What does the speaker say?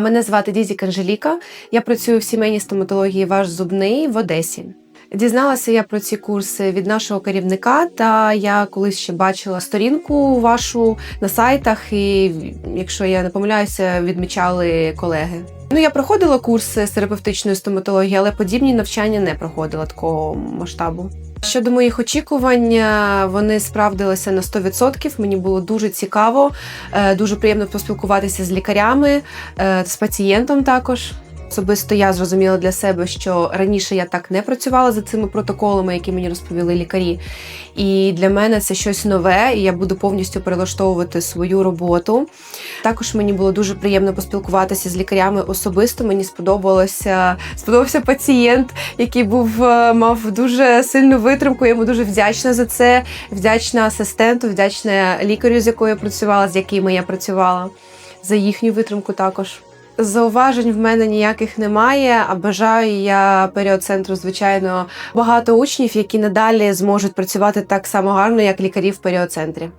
Мене звати Дізік Анжеліка. Я працюю в сімейній стоматології Ваш зубний в Одесі. Дізналася я про ці курси від нашого керівника, та я колись ще бачила сторінку вашу на сайтах, і якщо я не помиляюся, відмічали колеги. Ну, я проходила курси з терапевтичної стоматології, але подібні навчання не проходила такого масштабу. Щодо моїх очікувань, е, вони справдилися на 100%. Мені було дуже цікаво, е, дуже приємно поспілкуватися з лікарями, е, з пацієнтом також. Особисто я зрозуміла для себе, що раніше я так не працювала за цими протоколами, які мені розповіли лікарі. І для мене це щось нове, і я буду повністю перелаштовувати свою роботу. Також мені було дуже приємно поспілкуватися з лікарями особисто. Мені сподобалося сподобався пацієнт, який був е, мав дуже сильну витримку. Я йому дуже вдячна за це. Вдячна асистенту, вдячна лікарю, з якою я працювала, з якими я працювала, за їхню витримку також. Зауважень в мене ніяких немає, а бажаю я період центру, звичайно, багато учнів, які надалі зможуть працювати так само гарно, як лікарі в період центрі.